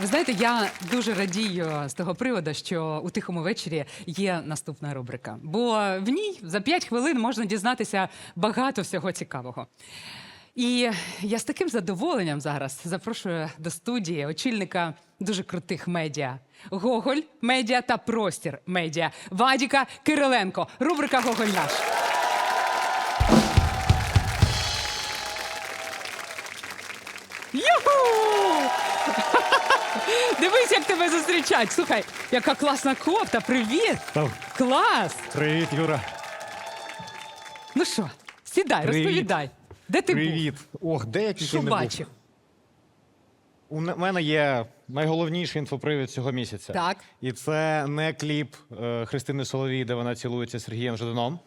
Ви знаєте, я дуже радію з того приводу, що у тихому вечорі є наступна рубрика. Бо в ній за 5 хвилин можна дізнатися багато всього цікавого. І я з таким задоволенням зараз запрошую до студії очільника дуже крутих медіа. Гоголь медіа та простір медіа Вадіка Кириленко. Рубрика Гоголь наш. Юху! Дивись, як тебе зустрічать. Слухай, яка класна кофта. Привіт! Та, Клас! Привіт, Юра. Ну що, сідай, Привіт. розповідай. Де ти Привіт. Ох, де я був? тільки Що не бачив? був. У н- мене є найголовніший інфопривід цього місяця. Так. І це не кліп е, Христини Соловій, де вона цілується з Сергієм Жаданом.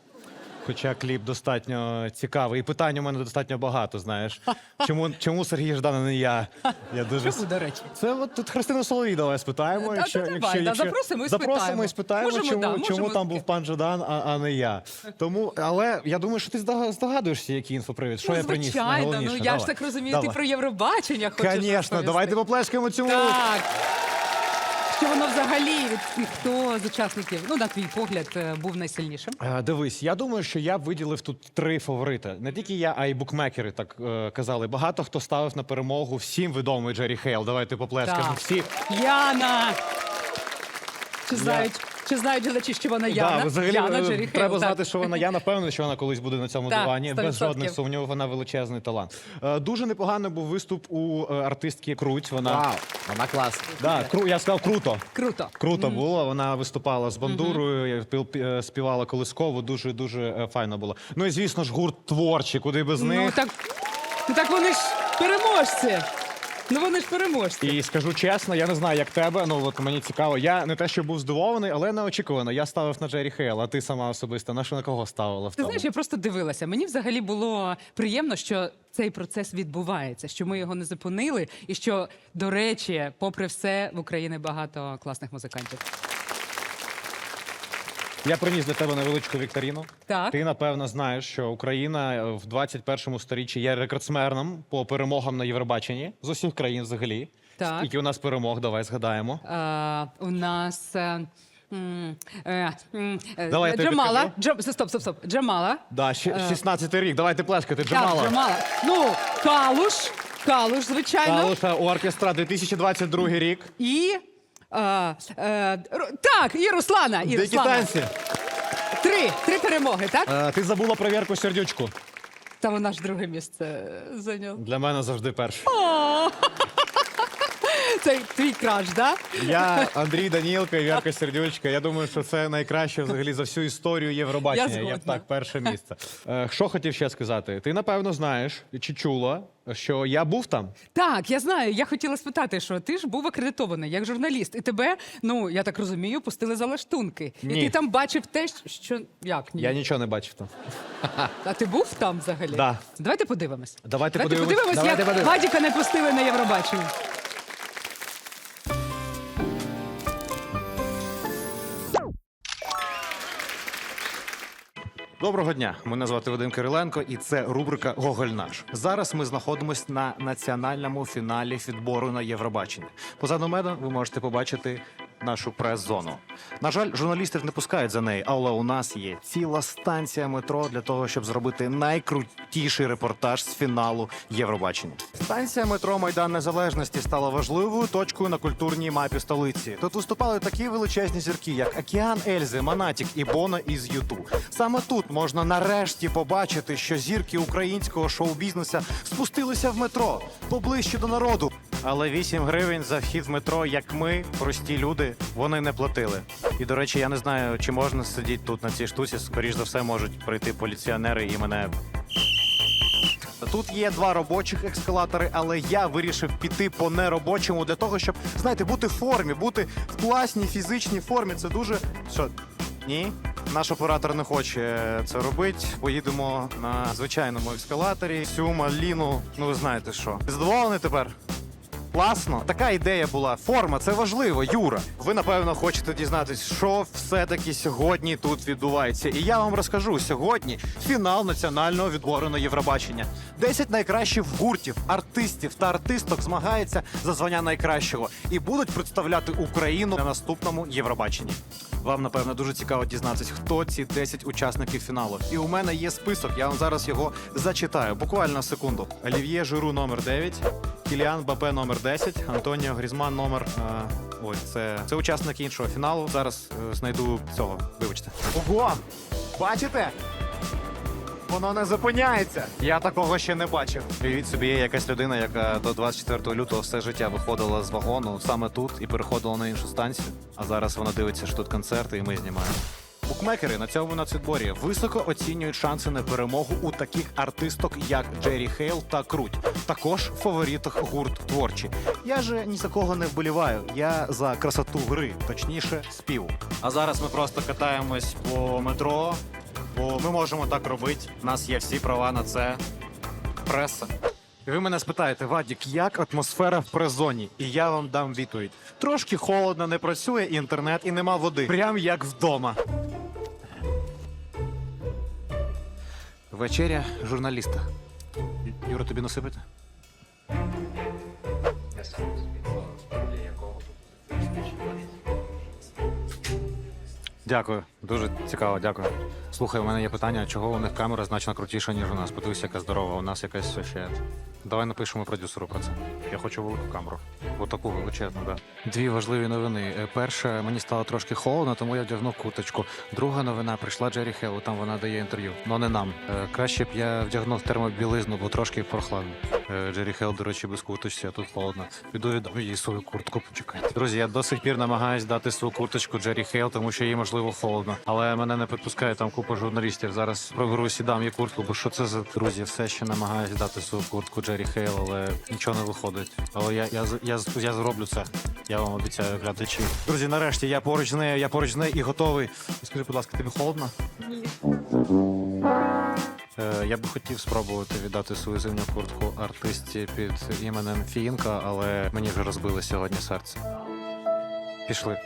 Хоча кліп достатньо цікавий. І питань у мене достатньо багато, знаєш. Чому, чому Сергій Ждан, а не я? Я дуже... Чому, до речі? Це от тут Христину Соловій давай спитаємо. Та- та давай, да, запросимо і запросимо спитаємо. і спитаємо, Можемо, чому, да, чому можемо там був пан Жадан, а, а не я. Тому, але я думаю, що ти здога- здогадуєшся, який інфопривід. Що ну, я приніс? звичайно, ну я ж так розумію, Давай. ти про Євробачення хочеш Звісно, давайте поплескаємо цьому. Так. Що воно взагалі від всіх, хто з учасників, ну, на твій погляд, е, був найсильнішим? Е, Дивись, я думаю, що я б виділив тут три фаворити. Не тільки я, а й букмекери так е, казали. Багато хто ставив на перемогу всім відомий Джері Хейл. Давайте поплескаємо. Так. Всі Яна! Чи знають, чи знають глядачі, що вона Яна? Да, взагалі Яна е, Джері Хейл, треба так. знати, що вона. Я напевний, що вона колись буде на цьому Так, дивані. Без 100%. жодних сумнівів. Вона величезний талант. Е, Дуже непоганий був виступ у е, артистки Круть. Вона Вона класна. да, кру, я сказав круто. Круто. Круто було. Вона виступала з бандурою, піл- е, співала колискову. Дуже дуже е, файно було. Ну і звісно ж, гурт творчий, куди без Ну них. так, ну так вони ж переможці. Ну вони ж переможці. І скажу чесно, я не знаю, як тебе. Ну от мені цікаво. Я не те, що був здивований, але неочікувано. Я ставив на Джері Хейл, а ти сама особисто на що на кого ставила в Ти тому? знаєш, я просто дивилася. Мені взагалі було приємно, що цей процес відбувається, що ми його не зупинили, і що, до речі, попри все, в Україні багато класних музикантів. Я приніс для тебе невеличку вікторіну. Так. Ти напевно знаєш, що Україна е, в 21 сторіччі є рекордсменом по перемогам на Євробаченні з усіх країн взагалі. Так. Скільки у нас перемог, давай згадаємо. А, у нас. е, м, е, м, е, Давай, я тобі Джамала. Джам, стоп, стоп, стоп. Джамала. Да, ще 16 рік. Давайте плескати. Джамала. Так, Джамала. Ну, Калуш. Калуш, звичайно. Калуша оркестра 2022 рік. І. е, е, Ру- так, і Руслана. І Деякі Руслана. танці. Три. Три перемоги, так? Е, ти забула проверку сердючку. Та вона ж друге місце зайняла. Для мене завжди перше. Це твій краш, да? Я Андрій Данілка Вірка Сердючка. Я думаю, що це найкраще взагалі за всю історію Євробачення. Я Я, б так, перше місце. Е, що хотів ще сказати? Ти напевно знаєш чи чула, що я був там. Так, я знаю. Я хотіла спитати, що ти ж був акредитований як журналіст, і тебе, ну я так розумію, пустили за лаштунки. І Ні. ти там бачив те, що як ні? Я нічого не бачив там. А ти був там взагалі? Да. Давайте подивимось. Давайте Давайте подивимось. подивимось, Давайте як подивимось. Вадіка не пустили на Євробачення. Доброго дня. Мене звати Вадим Кириленко, і це рубрика Гоголь наш. Зараз ми знаходимося на національному фіналі відбору на Євробачення. Позаду мене ви можете побачити нашу прес-зону. На жаль, журналістів не пускають за неї, але у нас є ціла станція метро для того, щоб зробити найкрутіший репортаж з фіналу Євробачення. Станція метро Майдан Незалежності стала важливою точкою на культурній мапі столиці. Тут виступали такі величезні зірки, як Океан Ельзи, Монатік і Боно із Юту. Саме тут можна нарешті побачити, що зірки українського шоу-бізнеса спустилися в метро поближче до народу. Але 8 гривень за вхід в метро, як ми, прості люди, вони не платили. І до речі, я не знаю, чи можна сидіти тут на цій штуці. Скоріш за все, можуть прийти поліціонери і мене Тут є два робочих ескалатори, але я вирішив піти по неробочому для того, щоб знаєте, бути в формі, бути в класній фізичній формі. Це дуже що ні. Наш оператор не хоче це робити. Поїдемо на звичайному ескалаторі. Цю маліну, ну ви знаєте що. Задоволений тепер? Класно, така ідея була. Форма, це важливо, Юра. Ви напевно хочете дізнатись, що все-таки сьогодні тут відбувається. І я вам розкажу сьогодні фінал національного відбору на Євробачення. Десять найкращих гуртів, артистів та артисток змагаються за звання найкращого і будуть представляти Україну на наступному Євробаченні. Вам напевно дуже цікаво дізнатися, хто ці 10 учасників фіналу. І у мене є список. Я вам зараз його зачитаю. Буквально секунду. Олів'є Жиру номер 9, Кіліан Бапе номер 10, Антоніо Грізман номер. Е, ой, це, це учасники іншого фіналу. Зараз е, знайду цього. Вибачте. Ого! Бачите? Воно не зупиняється. Я такого ще не бачив. Уявіть собі, є якась людина, яка до 24 лютого все життя виходила з вагону саме тут і переходила на іншу станцію. А зараз вона дивиться, що тут концерти, і ми знімаємо. Букмекери на цьому нацвідборі високо оцінюють шанси на перемогу у таких артисток, як Джері Хейл та Круть. Також в фаворитах гурт творчі. Я же ні за кого не вболіваю. Я за красоту гри, точніше, співу. А зараз ми просто катаємось по метро, бо ми можемо так робити. У нас є всі права на це. Преса. І ви мене спитаєте, Вадік, як атмосфера в прес-зоні? І я вам дам відповідь. Трошки холодно, не працює інтернет і нема води. Прям як вдома. Вечеря журналіста. Ю- Юра, тобі насипати? Дякую, дуже цікаво, дякую. Слухай, у мене є питання, чого у них камера значно крутіша, ніж у нас. Подивись, яка здорова. У нас якась ще. Давай напишемо продюсеру про це. Я хочу велику камеру. Отаку величезну, да. Дві важливі новини. Е, Перша, мені стало трошки холодно, тому я вдягнув куточку. Друга новина прийшла Джері Хелл, там вона дає інтерв'ю. Ну не нам. Е, Краще б я вдягнув термобілизну, бо трошки прохладно. Е, Джері Хелл, до речі, без курточці, а тут холодно. Піду віддам їй свою куртку. Почекайте. Друзі, я до сих пір намагаюсь дати свою курточку Джері Хейл, тому що їй можливо холодно. Але мене не підпускає там купа журналістів. Зараз проберусь і дам їй куртку, бо що це за друзі? Все ще намагаюсь дати свою куртку Джері Хейл, але нічого не виходить. Але я, я, я, я зроблю це. Я вам обіцяю, глядачі. Друзі, нарешті я поруч з нею, я поруч з нею і готовий. Скажи, будь ласка, тобі холодно? Е, Я би хотів спробувати віддати свою зимню куртку артисті під іменем Фіїнка, але мені вже розбили сьогодні серце. Пішли.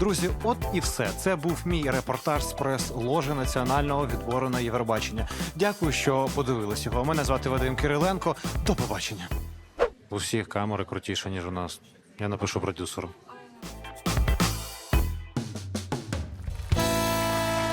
Друзі, от і все. Це був мій репортаж з прес-ложі національного відбору на Євробачення. Дякую, що подивились його. Мене звати Вадим Кириленко. До побачення. У всіх камери крутіше, ніж у нас. Я напишу продюсеру.